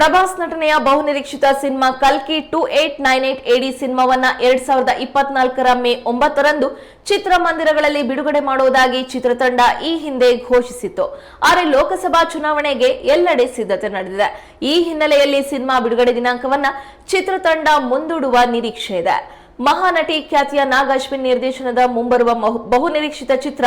ಪ್ರಭಾಸ್ ನಟನೆಯ ಬಹುನಿರೀಕ್ಷಿತ ಸಿನಿಮಾ ಕಲ್ಕಿ ಟೂ ಏಟ್ ನೈನ್ ಏಟ್ ಎಡಿ ಸಿನಿಮಾವನ್ನ ಎರಡ್ ಸಾವಿರದ ಇಪ್ಪತ್ನಾಲ್ಕರ ಮೇ ಒಂಬತ್ತರಂದು ಚಿತ್ರಮಂದಿರಗಳಲ್ಲಿ ಬಿಡುಗಡೆ ಮಾಡುವುದಾಗಿ ಚಿತ್ರತಂಡ ಈ ಹಿಂದೆ ಘೋಷಿಸಿತ್ತು. ಆದರೆ ಲೋಕಸಭಾ ಚುನಾವಣೆಗೆ ಎಲ್ಲೆಡೆ ಸಿದ್ಧತೆ ನಡೆದಿದೆ. ಈ ಹಿನ್ನೆಲೆಯಲ್ಲಿ ಸಿನಿಮಾ ಬಿಡುಗಡೆ ದಿನಾಂಕವನ್ನ ಚಿತ್ರತಂಡ ಮುಂದೂಡುವ ನಿರೀಕ್ಷೆ ಇದೆ. ಮಹಾನಟಿ ಖ್ಯಾತಿಯ ನಾಗ್ ಅಶ್ವಿನ್ ನಿರ್ದೇಶನದ ಮುಂಬರುವ ಬಹುನಿರೀಕ್ಷಿತ ಚಿತ್ರ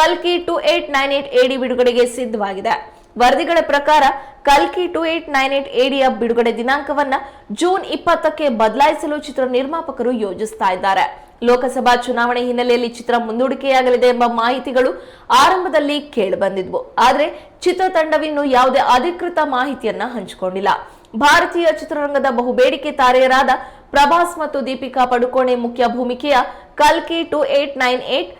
ಕಲ್ಕಿ ಟೂ ಏಟ್ ನೈನ್ ಏಟ್ ಎಡಿ ಬಿಡುಗಡೆಗೆ ಸಿದ್ಧವಾಗಿದೆ. ವರದಿಗಳ ಪ್ರಕಾರ ಕಲ್ಕಿ ಟು ಏಟ್ ನೈನ್ ಏಟ್ ಎಡಿಯ ಬಿಡುಗಡೆ ದಿನಾಂಕವನ್ನ ಜೂನ್ ಇಪ್ಪತ್ತಕ್ಕೆ ಬದಲಾಯಿಸಲು ಚಿತ್ರ ನಿರ್ಮಾಪಕರು ಯೋಜಿಸ್ತಾ ಇದ್ದಾರೆ. ಲೋಕಸಭಾ ಚುನಾವಣೆ ಹಿನ್ನೆಲೆಯಲ್ಲಿ ಚಿತ್ರ ಮುಂದೂಡಿಕೆಯಾಗಲಿದೆ ಎಂಬ ಮಾಹಿತಿಗಳು ಆರಂಭದಲ್ಲಿ ಕೇಳಿಬಂದಿದ್ವು. ಆದರೆ ಚಿತ್ರತಂಡವಿನ್ನು ಯಾವುದೇ ಅಧಿಕೃತ ಮಾಹಿತಿಯನ್ನ ಹಂಚಿಕೊಂಡಿಲ್ಲ. ಭಾರತೀಯ ಚಿತ್ರರಂಗದ ಬಹುಬೇಡಿಕೆ ತಾರೆಯರಾದ ಪ್ರಭಾಸ್ ಮತ್ತು ದೀಪಿಕಾ ಪಡುಕೋಣೆ ಮುಖ್ಯ ಭೂಮಿಕೆಯ ಕಲ್ಕಿ ಟು ಏಟ್ ನೈನ್ ಏಟ್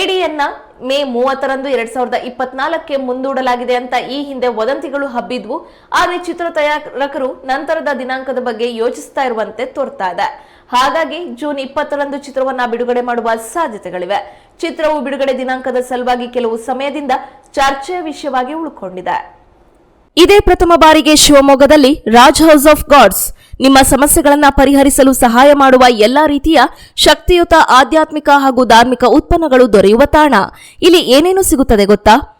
ಎಡಿಯನ್ನ ಮೇ ಮೂವತ್ತರಂದು ಎರಡ್ ಸಾವಿರದ ಇಪ್ಪತ್ನಾಲ್ಕಕ್ಕೆ ಮುಂದೂಡಲಾಗಿದೆ ಅಂತ ಈ ಹಿಂದೆ ವದಂತಿಗಳು ಹಬ್ಬಿದ್ವು. ಆದರೆ ಚಿತ್ರ ತಯಾರಕರು ನಂತರದ ದಿನಾಂಕದ ಬಗ್ಗೆ ಯೋಚಿಸ್ತಾ ಇರುವಂತೆ ತೋರ್ತಾ ಇದೆ. ಹಾಗಾಗಿ ಜೂನ್ ಇಪ್ಪತ್ತರಂದು ಚಿತ್ರವನ್ನ ಬಿಡುಗಡೆ ಮಾಡುವ ಸಾಧ್ಯತೆಗಳಿವೆ. ಚಿತ್ರವು ಬಿಡುಗಡೆ ದಿನಾಂಕದ ಸಲುವಾಗಿ ಕೆಲವು ಸಮಯದಿಂದ ಚರ್ಚೆಯ ವಿಷಯವಾಗಿ ಉಳ್ಕೊಂಡಿದೆ. ಇದೇ ಪ್ರಥಮ ಬಾರಿಗೆ ಶಿವಮೊಗ್ಗದಲ್ಲಿ ರಾಜ್ ಹೌಸ್ ಆಫ್ ಗಾಡ್ಸ್. ನಿಮ್ಮ ಸಮಸ್ಯೆಗಳನ್ನು ಪರಿಹರಿಸಲು ಸಹಾಯ ಮಾಡುವ ಎಲ್ಲಾ ರೀತಿಯ ಶಕ್ತಿಯುತ ಆಧ್ಯಾತ್ಮಿಕ ಹಾಗೂ ಧಾರ್ಮಿಕ ಉತ್ಪನ್ನಗಳು ದೊರೆಯುವ ತಾಣ. ಇಲ್ಲಿ ಏನೇನು ಸಿಗುತ್ತದೆ ಗೊತ್ತಾ?